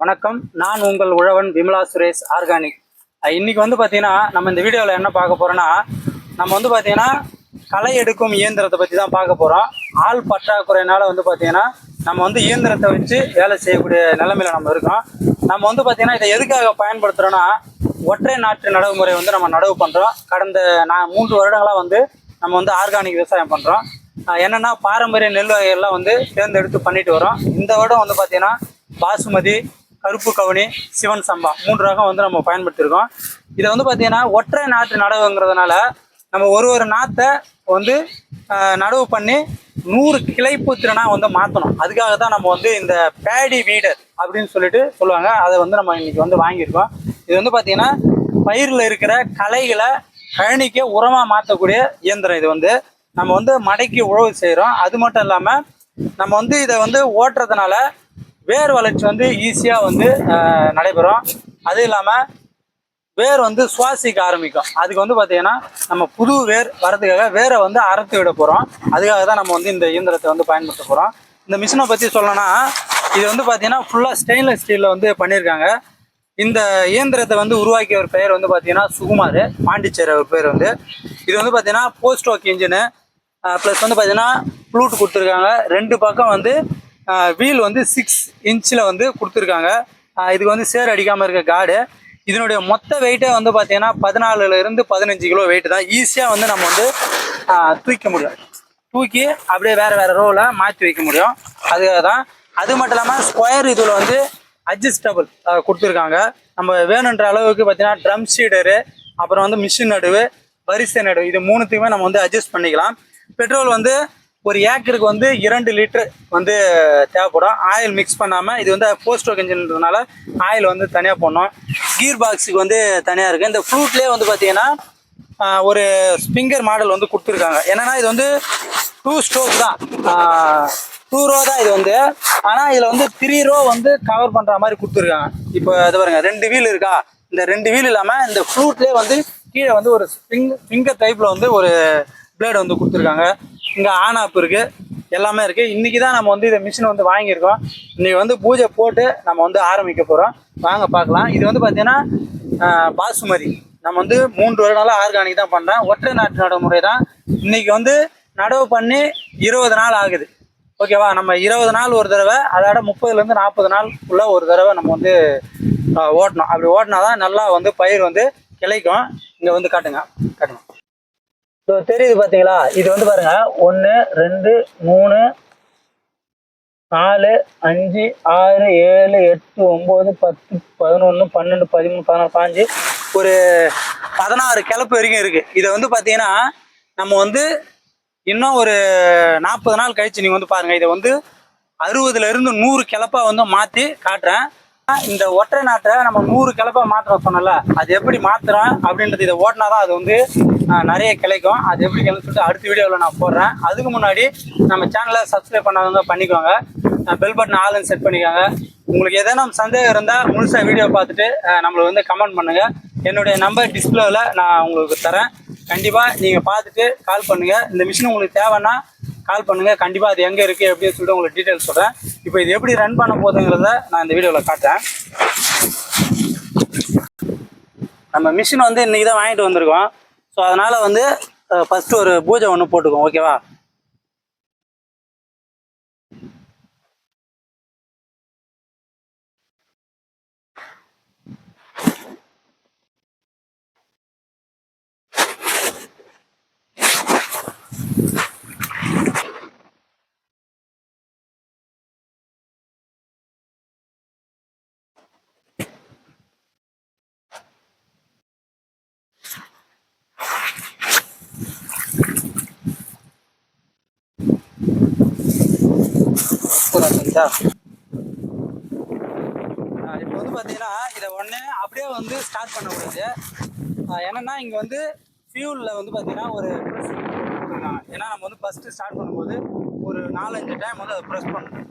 வணக்கம். நான் உங்கள் உழவன் விமலா சுரேஷ் ஆர்கானிக். இன்னைக்கு வந்து பார்த்தீங்கன்னா நம்ம இந்த வீடியோவில் என்ன பார்க்க போகிறோன்னா நம்ம வந்து பார்த்தீங்கன்னா களை எடுக்கும் இயந்திரத்தை பற்றி தான் பார்க்க போகிறோம் ஆள் பற்றாக்குறையினால வந்து பார்த்தீங்கன்னா நம்ம வந்து இயந்திரத்தை வச்சு வேலை செய்யக்கூடிய நிலைமையில நம்ம இருக்கோம். நம்ம வந்து பார்த்தீங்கன்னா இதை எதுக்காக பயன்படுத்துகிறோன்னா ஒற்றை நாட்டு நடவு முறை வந்து நம்ம நடவு பண்ணுறோம் கடந்த நான் மூன்று வருடங்களாக வந்து நம்ம வந்து ஆர்கானிக் விவசாயம் பண்ணுறோம் என்னென்னா பாரம்பரிய நெல் வகைகள்லாம் வந்து தேர்ந்தெடுத்து பண்ணிட்டு வரோம். இந்த வருடம் வந்து பார்த்தீங்கன்னா பாசுமதி கருப்பு கவுனி சிவன் சம்பா மூன்று ரகம் வந்து நம்ம பயன்படுத்தியிருக்கோம். இதை வந்து பார்த்தீங்கன்னா ஒற்றை நாற்று நடவுங்கிறதுனால நம்ம ஒரு ஒரு நாற்றை வந்து நடவு பண்ணி நூறு கிளைப்பு திறனாக வந்து மாற்றணும் அதுக்காக தான் நம்ம வந்து இந்த பேடி வீடர் அப்படின்னு சொல்லிட்டு சொல்லுவாங்க. அதை வந்து நம்ம இன்னைக்கு வந்து வாங்கியிருக்கோம். இது வந்து பார்த்தீங்கன்னா பயிரில் இருக்கிற களைகளை கழனிக்கு உரமாக மாற்றக்கூடிய இயந்திரம் இது வந்து. நம்ம வந்து மடைக்கு உழவு செய்கிறோம் அது மட்டும் இல்லாமல் நம்ம வந்து இதை வந்து ஓட்டுறதுனால வேர் வளர்ச்சி வந்து ஈஸியாக வந்து நடைபெறும். அது இல்லாமல் வேர் வந்து சுவாசிக்க ஆரம்பிக்கும். அதுக்கு வந்து பார்த்தீங்கன்னா நம்ம புது வேர் வரதுக்காக வேரை வந்து அறுத்து விட போகிறோம் அதுக்காக தான் நம்ம வந்து இந்த இயந்திரத்தை வந்து பயன்படுத்த போகிறோம் இந்த மிஷினை பற்றி சொல்லணும்னா இது வந்து பார்த்தீங்கன்னா ஃபுல்லாக ஸ்டெயின்லெஸ் ஸ்டீலில் வந்து பண்ணியிருக்காங்க. இந்த இயந்திரத்தை வந்து உருவாக்கிய ஒரு பெயர் வந்து பார்த்தீங்கன்னா சுகுமார் பாண்டிச்சேரி ஒரு பேர் வந்து. இது வந்து பார்த்தீங்கன்னா போஸ்ட் ஒர்க் இன்ஜினு ப்ளஸ் வந்து பார்த்தீங்கன்னா ப்ளூட் கொடுத்துருக்காங்க. ரெண்டு பக்கம் வந்து வீல் வந்து சிக்ஸ் இன்ச்சில் வந்து கொடுத்துருக்காங்க. இதுக்கு வந்து சேர் அடிக்காமல் இருக்க காடு இதனுடைய மொத்த வெயிட்டே வந்து பார்த்தீங்கன்னா பதினாலுலேருந்து பதினஞ்சு கிலோ வெயிட்டு தான். ஈஸியாக வந்து நம்ம வந்து தூக்க முடியும். தூக்கி அப்படியே வேறு வேறு ரோவில் மாற்றி வைக்க முடியும். அதுக்காக தான். அது மட்டும் இல்லாமல் ஸ்கொயர் இதில் வந்து அட்ஜஸ்டபிள் கொடுத்துருக்காங்க. நம்ம வேணுன்ற அளவுக்கு பார்த்தீங்கன்னா ட்ரம் ஷீடரு அப்புறம் வந்து மிஷின் நடுவு வரிசை நடுவு இது மூணுத்துக்குமே நம்ம வந்து அட்ஜஸ்ட் பண்ணிக்கலாம். பெட்ரோல் வந்து ஒரு ஏக்கருக்கு வந்து இரண்டு லிட்டர் வந்து தேவைப்படும். ஆயில் மிக்ஸ் பண்ணாமல் இது வந்து ஃபோர் ஒர்க் இன்ஜின்றதுனால ஆயில் வந்து தனியாக போடணும். கீர் பாக்ஸுக்கு வந்து தனியாக இருக்குது இந்த ஃப்ளூட்லேயே வந்து பார்த்தீங்கன்னா ஒரு ஸ்பிங்கர் மாடல் வந்து கொடுத்துருக்காங்க. என்னென்னா இது வந்து டூ ஸ்டோக் தான். டூ ரோ தான் இது வந்து. ஆனால் இதில் வந்து த்ரீ ரோ வந்து கவர் பண்ணுற மாதிரி கொடுத்துருக்காங்க. இப்போ இது பாருங்க ரெண்டு வீல் இருக்கா? இந்த ரெண்டு வீல் இல்லாமல் இந்த ஃப்ளூட்லேயே வந்து கீழே வந்து ஒரு ஸ்பிங் ஃபிங்கர் டைப்பில் வந்து ஒரு பிளேடு வந்து கொடுத்துருக்காங்க. இங்கே ஆன் ஆப் இருக்குது எல்லாமே இருக்குது இன்றைக்கி தான் நம்ம வந்து இந்த மிஷின் வந்து வாங்கியிருக்கோம். இன்றைக்கி வந்து பூஜை போட்டு நம்ம வந்து ஆரம்பிக்க போகிறோம் வாங்க பார்க்கலாம். இது வந்து பார்த்திங்கன்னா பாசுமதி. நம்ம வந்து மூன்று வருடம்லாம் ஆர்கானிக் தான் பண்ணுறேன் ஒற்றை நாட்டு நடவு முறை தான் இன்றைக்கி வந்து நடவு பண்ணி இருபது நாள் ஆகுது. ஓகேவா நம்ம இருபது நாள் ஒரு தடவை அதோட முப்பதுலேருந்து நாற்பது நாள் உள்ள ஒரு தடவை நம்ம வந்து ஓட்டணும். அப்படி ஓட்டினா தான் நல்லா வந்து பயிர் வந்து கிளைக்கும். இங்கே வந்து காட்டுங்க. காட்டுங்க. தெரியுது பார்த்தீங்களா இது வந்து பாருங்க. ஒன்று ரெண்டு மூணு நாலு அஞ்சு ஆறு ஏழு எட்டு ஒம்பது பத்து பதினொன்று பன்னெண்டு பதிமூணு பதினாலு பாஞ்சு. ஒரு பதினாறு கிளப்பு வரைக்கும் இருக்கு. இதை வந்து பார்த்தீங்கன்னா நம்ம வந்து இன்னும் ஒரு நாற்பது நாள் கழிச்சு நீங்கள் வந்து பாருங்க. இதை வந்து அறுபதுல இருந்து நூறு கிளப்பாக வந்து மாற்றி காட்டுறேன். இந்த ஒற்றை நாட்டை நம்ம நூறு கிளப்ப மாற்றுறோம் சொன்னல அது எப்படி மாத்திரம் அப்படின்றது இதை ஓட்டினா தான் அது வந்து நிறைய கிடைக்கும். அது எப்படி கிடைக்கும் சொல்லிட்டு அடுத்த வீடியோவில் நான் போடுறேன். அதுக்கு முன்னாடி நம்ம சேனலை சப்ஸ்கிரைப் பண்ணாதவங்க பண்ணிக்கோங்க. பெல் பட்டன் ஆளுன்னு செட் பண்ணிக்கோங்க. உங்களுக்கு ஏதேனும் சந்தேகம் இருந்தால் முழுசாக வீடியோ பார்த்துட்டு நம்மளுக்கு வந்து கமெண்ட் பண்ணுங்க. என்னுடைய நம்பர் டிஸ்பிளேவில் நான் உங்களுக்கு தரேன். கண்டிப்பாக நீங்கள் பார்த்துட்டு கால் பண்ணுங்கள் இந்த மிஷின் உங்களுக்கு தேவைன்னா கால் பண்ணுங்க. கண்டிப்பாக அது எங்கே இருக்குது அப்படின்னு சொல்லிட்டு உங்களுக்கு டீட்டெயில்ஸ் சொல்கிறேன் இப்போ இது எப்படி ரன் பண்ண போகுதுங்கிறத நான் இந்த வீடியோவில் காட்டுறேன். நம்ம மிஷின் வந்து இன்னைக்கு தான் வாங்கிட்டு வந்திருக்கோம். ஸோ அதனால் வந்து ஃபஸ்ட்டு ஒரு பூஜை ஒன்று போட்டுக்கோம் ஓகேவா புரியுதா? இப்போ வந்து பார்த்தீங்கன்னா இதை உடனே அப்படியே வந்து ஸ்டார்ட் பண்ணக்கூடாது. என்னென்னா இங்கே வந்து ஃபியூலில் வந்து பார்த்தீங்கன்னா ஒரு ப்ரெஸ் கொடுத்துருக்காங்க ஏன்னா நம்ம வந்து ஃபஸ்ட்டு ஸ்டார்ட் பண்ணும்போது ஒரு நாலஞ்சு டைம் வந்து அதை ப்ரெஸ் பண்ணணும்.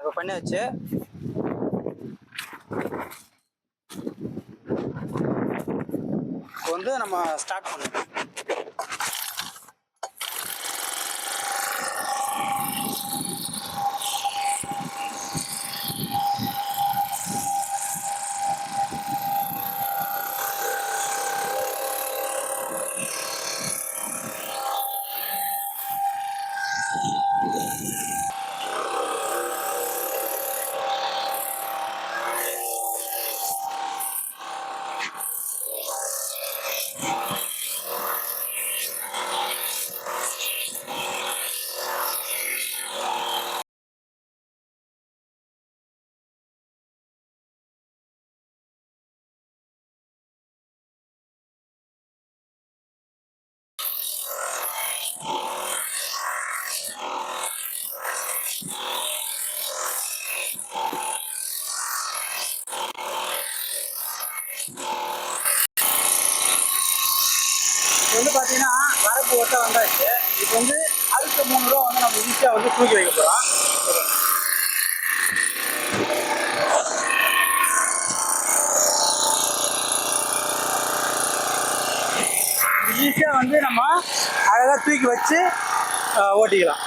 இப்போ பண்ணியாச்சு. இப்போ வந்து நம்ம ஸ்டார்ட் பண்ணுவோம் வந்து பார்த்தீங்கன்னா வரப்பு ஒட்ட வந்தாச்சு. இப்போ வந்து அடுத்த மூணு ரூபா வந்து நம்ம ஈஸியாக வந்து தூக்கி வைக்க போகிறோம் ஈஸியாக வந்து நம்ம அழகாக தூக்கி வச்சு ஓட்டிக்கலாம்.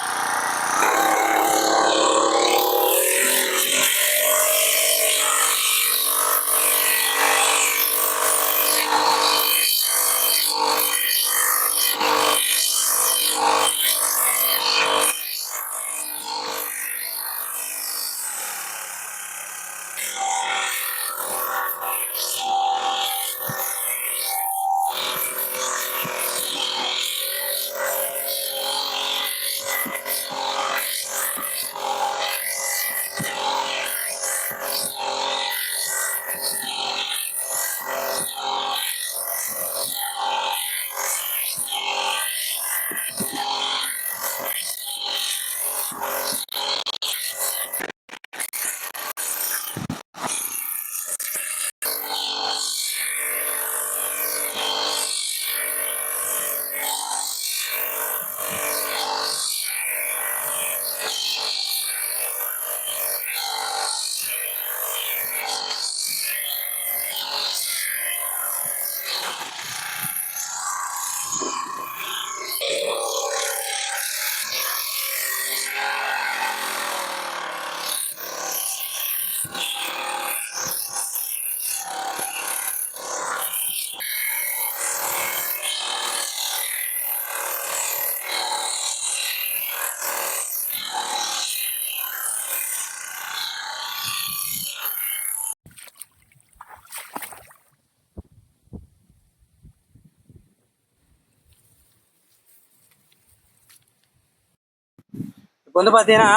இப்போ வந்து பார்த்தீங்கன்னா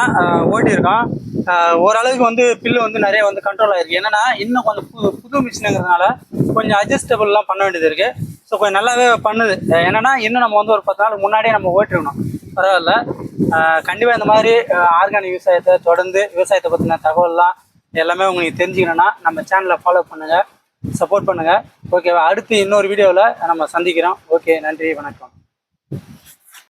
ஓட்டியிருக்கோம் ஓரளவுக்கு வந்து பில்லு வந்து நிறைய வந்து கண்ட்ரோல் ஆகிருக்கு என்னன்னா இன்னும் கொஞ்சம் புது புது மிஷினுங்கிறதுனால கொஞ்சம் அட்ஜஸ்டபிள்லாம் பண்ண வேண்டியது இருக்குது ஸோ கொஞ்சம் நல்லாவே பண்ணுது. என்னன்னா இன்னும் நம்ம வந்து ஒரு பத்து நாளுக்கு முன்னாடியே நம்ம ஓட்டிருக்கணும். பரவாயில்ல. கண்டிப்பாக இந்த மாதிரி ஆர்கானிக் விவசாயத்தை தொடர்ந்து விவசாயத்தை பற்றின தகவல்லாம் எல்லாமே உங்களுக்கு தெரிஞ்சுக்கணும்னா நம்ம சேனலை ஃபாலோ பண்ணுங்கள் சப்போர்ட் பண்ணுங்கள் ஓகேவா அடுத்து இன்னொரு வீடியோவில் நம்ம சந்திக்கிறோம். ஓகே நன்றி வணக்கம்.